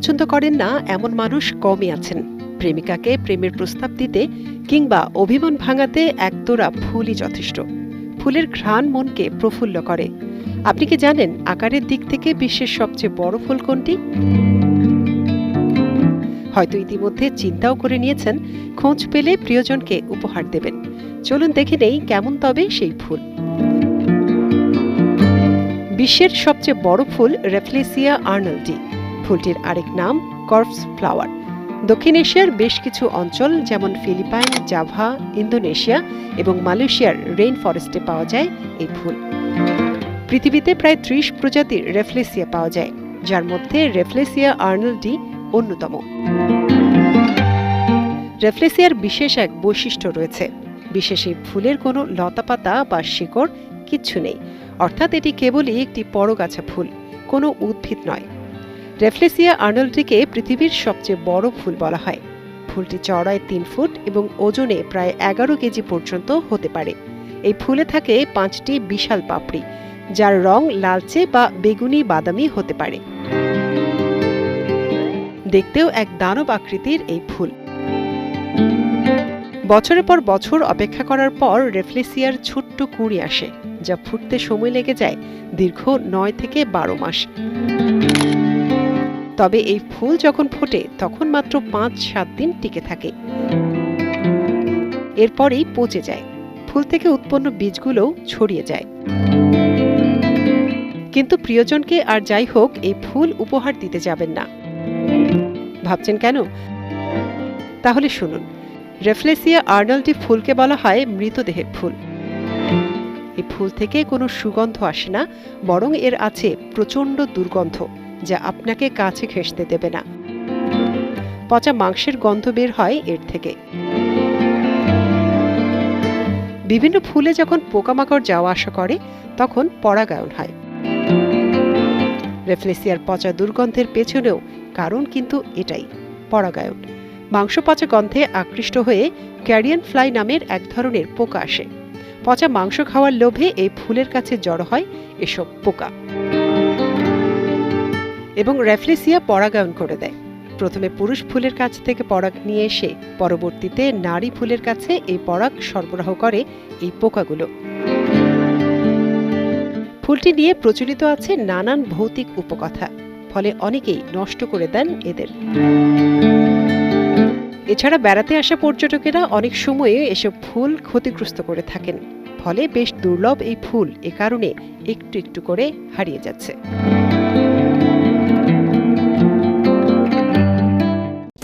পছন্দ করেন না, এমন মানুষ কমই আছেন। প্রেমিকাকে প্রেমের প্রস্তাব দিতে কিংবা অভিমান ভাঙাতে একতোরা ফুলই যথেষ্ট। ফুলের ঘ্রাণ মনকে প্রফুল্ল করে। আপনি কি জানেন আকারের দিক থেকে বিশ্বের সবচেয়ে বড় ফুল কোনটি? হয়তো ইতিমধ্যে চিন্তাও করে নিয়েছেন, খোঁজ পেলে প্রিয়জনকে উপহার দেবেন। চলুন দেখে নেই কেমন তবে সেই ফুল। বিশ্বের সবচেয়ে বড় ফুল রেফলেসিয়া আর্নল্ডি। ফুলটির আরেক নাম কর্পস ফ্লাওয়ার। দক্ষিণ এশিয়ার বেশ কিছু অঞ্চল, যেমন ফিলিপাইন, জাভা, ইন্দোনেশিয়া এবং মালয়েশিয়ার রেইন ফরেস্টে পাওয়া যায় এই ফুল। পৃথিবীতে প্রায় ত্রিশ প্রজাতির রেফলেসিয়া পাওয়া যায়, যার মধ্যে রেফলেসিয়া আর্নল্ডি অন্যতম। রেফলেসিয়ার বিশেষ এক বৈশিষ্ট্য রয়েছে। বিশেষ এই ফুলের কোনো লতাপাতা বা শিকড় কিচ্ছু নেই। অর্থাৎ এটি কেবলই একটি পরগাছা ফুল, কোনো উদ্ভিদ নয়। রেফলেসিয়া আর্নল্ডিকে পৃথিবীর সবচেয়ে বড় ফুল বলা হয়। ফুলটি চড়ায় তিন ফুট এবং ওজনে প্রায় এগারো কেজি পর্যন্ত হতে পারে। এই ফুলে থাকে পাঁচটি বিশাল পাপড়ি, যার রং লালচে বা বেগুনি বাদামি হতে পারে। দেখতেও এক দানব আকৃতির এই ফুল। বছরের পর বছর অপেক্ষা করার পর রেফলেসিয়ার ছোট্ট কুঁড়ি আসে, যা ফুটতে সময় লেগে যায় দীর্ঘ নয় থেকে বারো মাস। তবে এই ফুল যখন ফোটে, তখন মাত্র পাঁচ, সাত দিন টিকে থাকে। এরপরেই পচে যায়। ফুল থেকে উৎপন্ন বীজগুলোও ছড়িয়ে যায়। কিন্তু প্রিয়জনকে আর যাই হোক, এই ফুল উপহার দিতে যাবেন না। ভাবছেন কেন? তাহলে শুনুন। রেফলেসিয়া আর্নল্ডি ফুলকে বলা হয় মৃতদেহের ফুল। এই ফুল থেকে কোনো সুগন্ধ আসে না, বরং এর আছে প্রচণ্ড দুর্গন্ধ। যা আপনাকে কাছে ঘেঁষতে দেবে না। পচা মাংসের গন্ধ বের হয় এর থেকে। বিভিন্ন ফুলে যখন পোকামাকড় যাওয়া আসা করে, তখন পরাগায়ন হয়। রেফলেসিয়ার পচা দুর্গন্ধের পেছনেও কারণ কিন্তু এটাই পরাগায়ন মাংস পচা গন্ধে আকৃষ্ট হয়ে ক্যারিয়ান ফ্লাই নামের এক ধরনের পোকা আসে। পচা মাংস খাওয়ার লোভে এই ফুলের কাছে জড়ো হয় এসব পোকা। এবং রেফলেসিয়া পরাগায়ন করে দেয়। প্রথমে পুরুষ ফুলের কাছ থেকে পরাগ নিয়ে এসে, পরবর্তীতে নারী ফুলের কাছে এই পরাগ সরবরাহ করে এই পোকাগুলো। ফুলটি নিয়ে প্রচলিত আছে নানান ভৌতিক উপকথা, ফলে অনেকেই নষ্ট করে দেন এদের। এছাড়া বেড়াতে আসা পর্যটকেরা অনেক সময়ে এসব ফুল ক্ষতিগ্রস্ত করে থাকেন, ফলে বেশ দুর্লভ এই ফুল এ কারণে একটু একটু করে হারিয়ে যাচ্ছে।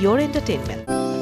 your entertainment.